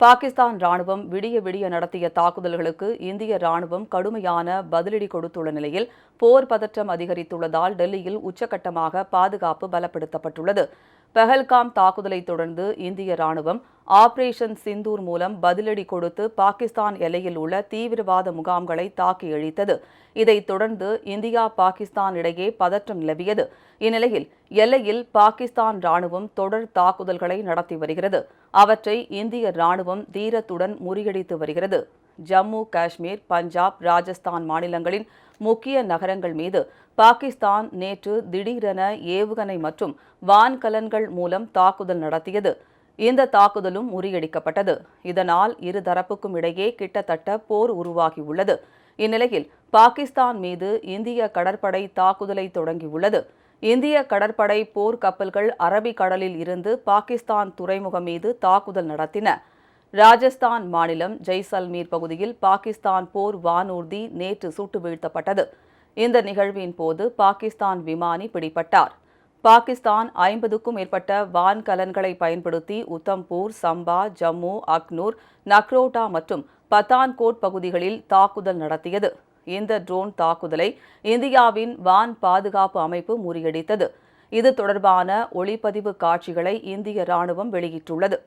பாகிஸ்தான் ராணுவம் விடிய விடிய நடத்திய தாக்குதல்களுக்கு இந்திய ராணுவம் கடுமையான பதிலடி கொடுத்துள்ள நிலையில் போர் பதற்றம் அதிகரித்துள்ளதால் டெல்லியில் உச்சகட்டமாக பாதுகாப்பு பலப்படுத்தப்பட்டுள்ளது. பெஹல்காம் தாக்குதலை தொடர்ந்து இந்திய ராணுவம் ஆபரேஷன் சிந்தூர் மூலம் பதிலடி கொடுத்து பாகிஸ்தான் எல்லையில் உள்ள தீவிரவாத முகாம்களை தாக்கி அழித்தது இதைத் தொடர்ந்து இந்தியா பாகிஸ்தான் இடையே பதற்றம் நிலவியது. இந்நிலையில் எல்லையில் பாகிஸ்தான் ராணுவம் தொடர் தாக்குதல்களை நடத்தி வருகிறது. அவற்றை இந்திய ராணுவம் தீரத்துடன் முறியடித்து வருகிறது. ஜம்மு காஷ்மீர் பஞ்சாப் ராஜஸ்தான் மாநிலங்களின் முக்கிய நகரங்கள் மீது பாகிஸ்தான் நேற்று திடீரென ஏவுகணை மற்றும் வான்கலன்கள் மூலம் தாக்குதல் நடத்தியது. இந்த தாக்குதலும் முறியடிக்கப்பட்டது. இதனால் இரு தரப்புக்கும் இடையே கிட்டத்தட்ட போர் உருவாகியுள்ளது. இந்நிலையில் பாகிஸ்தான் மீது இந்திய கடற்படை தாக்குதலை தொடங்கியுள்ளது. இந்திய கடற்படை போர் கப்பல்கள் அரபிக் கடலில் இருந்து பாகிஸ்தான் துறைமுகம் மீது தாக்குதல் நடத்தின ராஜஸ்தான் மாநிலம் ஜெய்சல்மீர் பகுதியில் பாகிஸ்தான் போர் வானூர்தி நேற்று சுட்டு வீழ்த்தப்பட்டது இந்த நிகழ்வின் போது பாகிஸ்தான் விமானி பிடிபட்டார். பாகிஸ்தான் ஐம்பதுக்கும் மேற்பட்ட வான்கலன்களை பயன்படுத்தி உத்தம்பூர் சம்பா ஜம்மு அக்னூர் நக்ரோட்டா மற்றும் பத்தான்கோட் பகுதிகளில் தாக்குதல் நடத்தியது. இந்த ட்ரோன் தாக்குதலை இந்தியாவின் வான் பாதுகாப்பு அமைப்பு முறியடித்தது. இது தொடர்பான ஒளிப்பதிவு காட்சிகளை இந்திய ராணுவம் வெளியிட்டுள்ளது.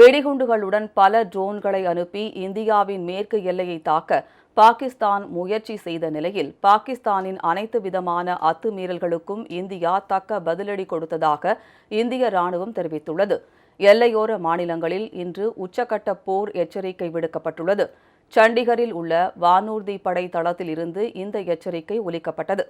வெடிகுண்டுகளுடன் பல ட்ரோன்களை அனுப்பி இந்தியாவின் மேற்கு எல்லையை தாக்க பாகிஸ்தான் முயற்சி செய்த நிலையில் பாகிஸ்தானின் அனைத்து விதமான அத்துமீறல்களுக்கும் இந்தியா தக்க பதிலடி கொடுத்ததாக இந்திய ராணுவம் தெரிவித்துள்ளது. எல்லையோர மாநிலங்களில் இன்று உச்சக்கட்ட போர் எச்சரிக்கை விடுக்கப்பட்டுள்ளது. சண்டிகரில் உள்ள வானூர்தி படை தளத்தில் இருந்து இந்த எச்சரிக்கை ஒலிக்கப்பட்டது.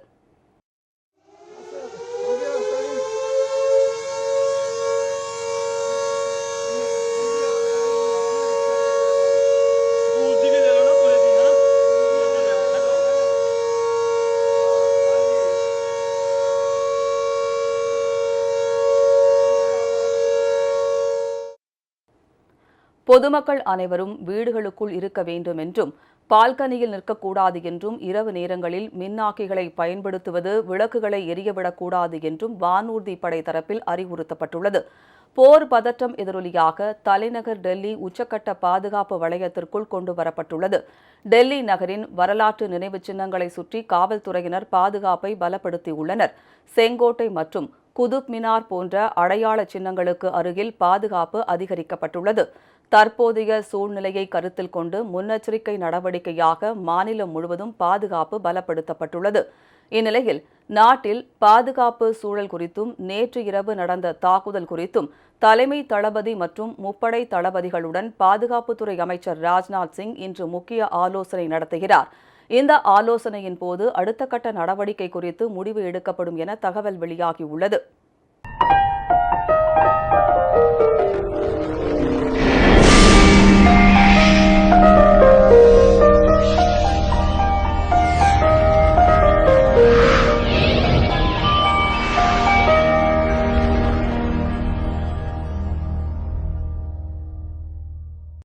பொதுமக்கள் அனைவரும் வீடுகளுக்குள் இருக்க வேண்டும் என்றும் பால்கனியில் நிற்கக்கூடாது என்றும் இரவு நேரங்களில் மின்னாக்கிகளை பயன்படுத்துவது விளக்குகளை எரியவிடக்கூடாது என்றும் வானூர்தி படை தரப்பில் அறிவுறுத்தப்பட்டுள்ளது. போர் பதற்றம் எதிரொலியாக தலைநகர் டெல்லி உச்சக்கட்ட பாதுகாப்பு வளையத்திற்குள் கொண்டு வரப்பட்டுள்ளது. டெல்லி நகரின் வரலாற்று நினைவு சின்னங்களை சுற்றி காவல்துறையினர் பாதுகாப்பை பலப்படுத்தியுள்ளனர். செங்கோட்டை மற்றும் குதுப் மினார் போன்ற அடையாள சின்னங்களுக்கு அருகில் பாதுகாப்பு அதிகரிக்கப்பட்டுள்ளது. தற்போதைய சூழ்நிலையை கருத்தில் கொண்டு முன்னெச்சரிக்கை நடவடிக்கையாக மாநிலம் முழுவதும் பாதுகாப்பு பலப்படுத்தப்பட்டுள்ளது. இந்நிலையில் நாட்டில் பாதுகாப்பு சூழல் குறித்தும் நேற்று இரவு நடந்த தாக்குதல் குறித்தும் தலைமை தளபதி மற்றும் முப்படை தளபதிகளுடன் பாதுகாப்புத்துறை அமைச்சர் ராஜ்நாத் சிங் இன்று முக்கிய ஆலோசனை நடத்துகிறார். இந்த ஆலோசனையின் போது அடுத்த கட்ட நடவடிக்கை குறித்து முடிவு எடுக்கப்படும் என தகவல் வெளியாகியுள்ளது.